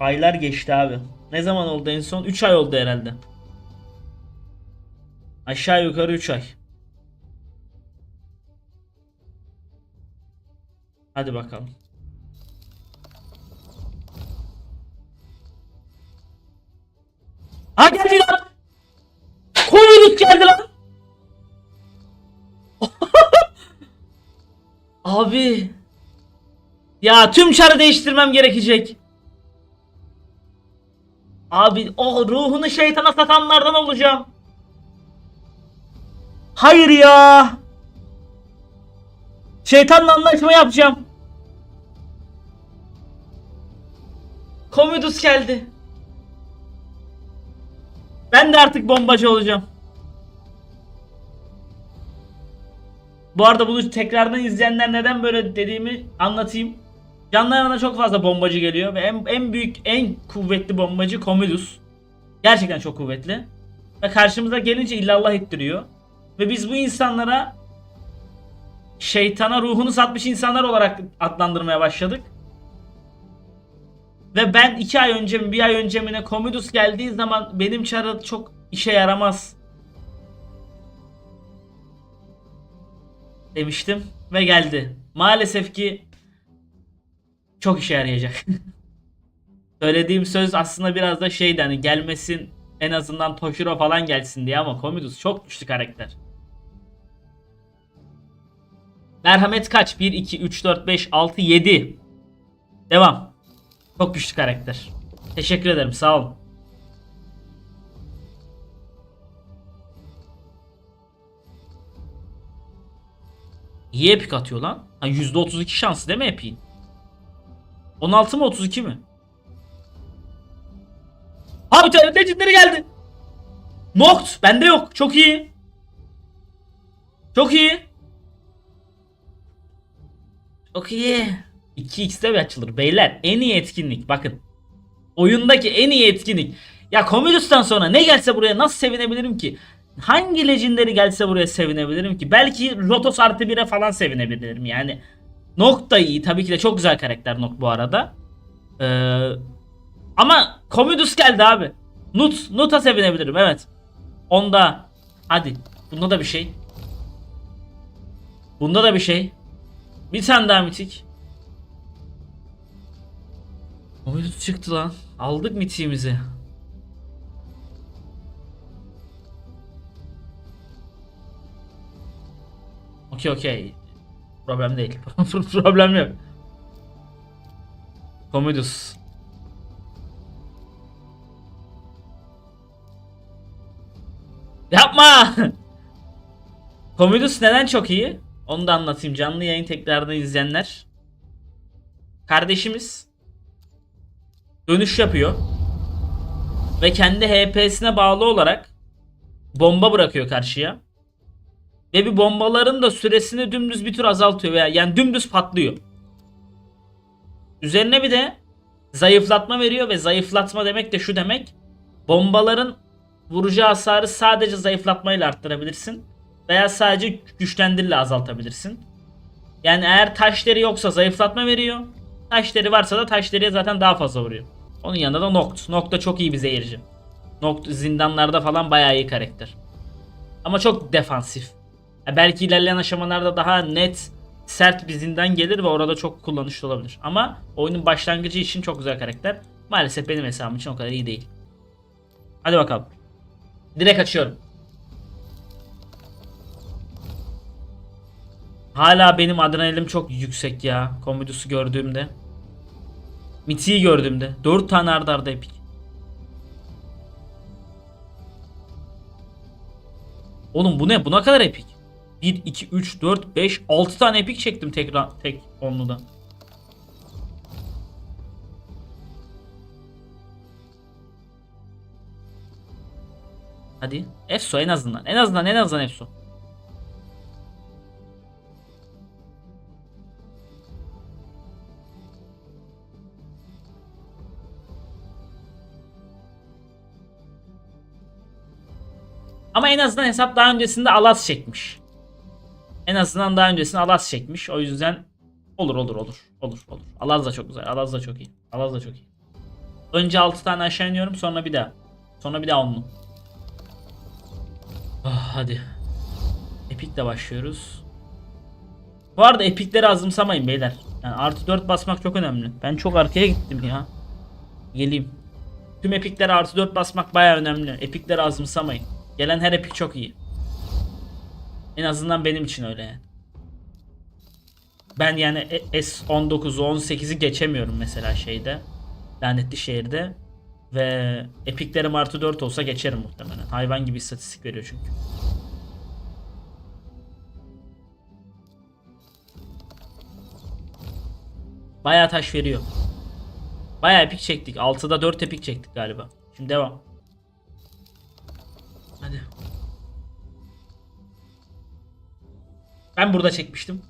Aylar geçti abi. Ne zaman oldu en son? 3 ay oldu herhalde. Aşağı yukarı 3 ay. Hadi bakalım. Ha geldi lan! Covid geldi lan! Abi. Ya tüm çarı değiştirmem gerekecek. Abi o ruhunu şeytana satanlardan olacağım. Hayır ya. Şeytanla anlaşma yapacağım. Komodus geldi. Ben de artık bombacı olacağım. Bu arada bunu tekrardan izleyenler neden böyle dediğimi anlatayım. Canlarına çok fazla bombacı geliyor ve en, en büyük, en kuvvetli bombacı Commodus. Gerçekten çok kuvvetli. Ve karşımıza gelince illallah ettiriyor. Ve biz bu insanlara şeytana ruhunu satmış insanlar olarak adlandırmaya başladık. Ve ben iki ay önce mi bir ay önce mi ne Commodus geldiği zaman benim çarı çok işe yaramaz demiştim ve geldi. Maalesef ki çok işe yarayacak. Söylediğim söz aslında biraz da şeydi hani gelmesin en azından Toshiro falan gelsin diye ama Commodus çok güçlü karakter. Merhamet kaç? 1, 2, 3, 4, 5, 6, 7. Devam. Çok güçlü karakter. Teşekkür ederim sağ olun. İyi epik atıyor lan. Ha, %32 şansı değil mi epin? 16 mı 32 mi? Ha bir tane legendary geldi. Noct bende yok. Çok iyi. Çok iyi. Çok iyi. 2x'de bir açılır beyler. En iyi etkinlik bakın. Oyundaki en iyi etkinlik. Ya Commodus'tan sonra ne gelse buraya nasıl sevinebilirim ki? Hangi legendary gelse buraya sevinebilirim ki? Belki Lotus artı 1'e falan sevinebilirim yani. Noct da iyi. Tabii ki de çok güzel karakter Noct bu arada. Ee, ama Commodus geldi abi. Nut, Nut'a sevinebilirim evet. Onda. Hadi. Bunda da bir şey. Bunda da bir şey. Bir tane daha mitik. Commodus çıktı lan. Aldık mitiğimizi. Okey okey. Problem değil. Problem yok. Commodus. Yapma! Commodus neden çok iyi? Onu da anlatayım. Canlı yayın tekrardan izleyenler. Kardeşimiz dönüş yapıyor. Ve kendi HP'sine bağlı olarak bomba bırakıyor karşıya. Ve bir bombaların da süresini dümdüz bir tür azaltıyor veya yani dümdüz patlıyor. Üzerine bir de zayıflatma veriyor ve zayıflatma demek de şu demek. Bombaların vuracağı hasarı sadece zayıflatmayla arttırabilirsin. Veya sadece güçlendirle azaltabilirsin. Yani eğer taş deri yoksa zayıflatma veriyor. Taş deri varsa da taş deriye zaten daha fazla vuruyor. Onun yanında da Noct. Noct da çok iyi bir zehirci. Noct zindanlarda falan bayağı iyi karakter. Ama çok defansif. Belki ilerleyen aşamalarda daha net sert bir zindan gelir ve orada çok kullanışlı olabilir. Ama oyunun başlangıcı için çok güzel karakter. Maalesef benim hesabım için o kadar iyi değil. Hadi bakalım. Direkt açıyorum. Hala benim adrenalinim çok yüksek ya. Komodus'u gördüğümde. Miti'yi gördüğümde. 4 tane arda arda epik. Oğlum bu ne? Bu ne kadar epik? 1, 2, 3, 4, 5, 6 tane epik çektim tekrar tek onluda. Hadi. Efso en azından. En azından en azından Efso. Ama en azından hesap daha öncesinde Alas çekmiş. En azından daha öncesinde Alas çekmiş. O yüzden olur olur olur. Olur olur. Alaz da çok güzel. Alaz da çok iyi. Alaz da çok iyi. Önce 6 tane aşağı iniyorum sonra bir daha. Sonra bir daha 10'lu. Ah, hadi. Epic'le başlıyoruz. Bu arada epikleri azımsamayın beyler. Yani artı 4 basmak çok önemli. Ben çok arkaya gittim ya. Geleyim. Tüm epiklere artı 4 basmak baya önemli. Epikleri azımsamayın. Gelen her epik çok iyi. En azından benim için öyle. Ben yani E- S19'u 18'i geçemiyorum mesela şeyde. Lanetli şehirde. Ve epiklerim artı 4 olsa geçerim muhtemelen. Hayvan gibi istatistik veriyor çünkü. Bayağı taş veriyor. Bayağı epik çektik. 6'da 4 epik çektik galiba. Şimdi devam. Hadi. Ben burada çekmiştim.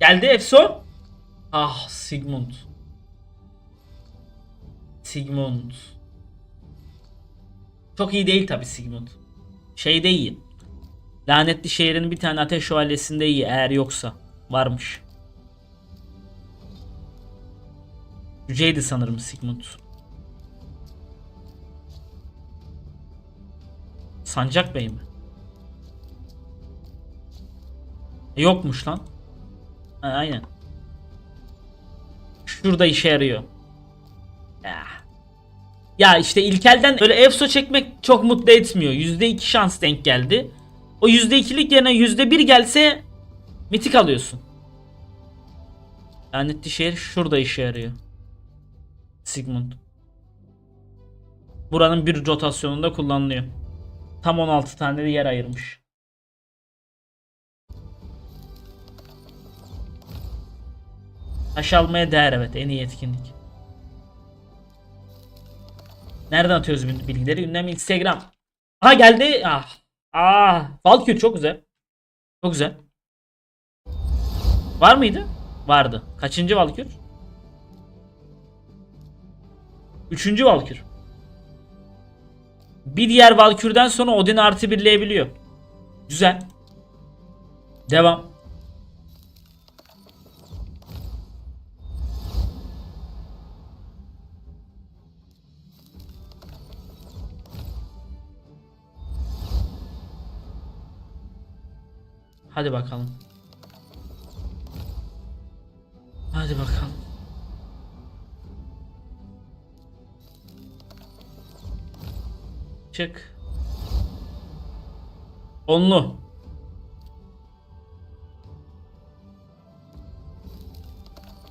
Geldi Efso. Ah Sigmund. Sigmund. Çok iyi değil tabi Sigmund. Şeyde iyi. Lanetli şehrin bir tane ateş şövalyesinde iyi eğer yoksa. Varmış. Yüceydi sanırım Sigmund. Sancak Bey mi? Yokmuş lan. Ha, aynen. Şurada işe yarıyor. Ya. İşte ilkelden öyle EFSO çekmek çok mutlu etmiyor. %2 şans denk geldi. O %2'lik yerine %1 gelse mitik alıyorsun. Lanetli şehir şurada işe yarıyor. Sigmund. Buranın bir rotasyonunda kullanılıyor. Tam 16 tane de yer ayırmış. Taş almaya değer evet en iyi etkinlik. Nereden atıyoruz bil- bilgileri? Ünlem Instagram. Aha geldi. Ah. Ah. Valkür çok güzel. Çok güzel. Var mıydı? Vardı. Kaçıncı Valkür? Üçüncü Valkür. Bir diğer Valkür'den sonra Odin artı birleyebiliyor. Güzel. Devam. Hadi bakalım. Hadi bakalım. Çık. Onlu.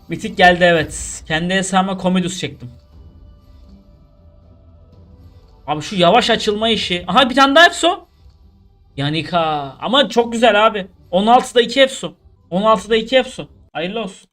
Mitik geldi evet. Kendi hesabıma Komedus çektim. Abi şu yavaş açılma işi. Aha bir tane daha Efso. Yanika. Ama çok güzel abi. 16'da 2 Efso. 16'da 2 Efso. Hayırlı olsun.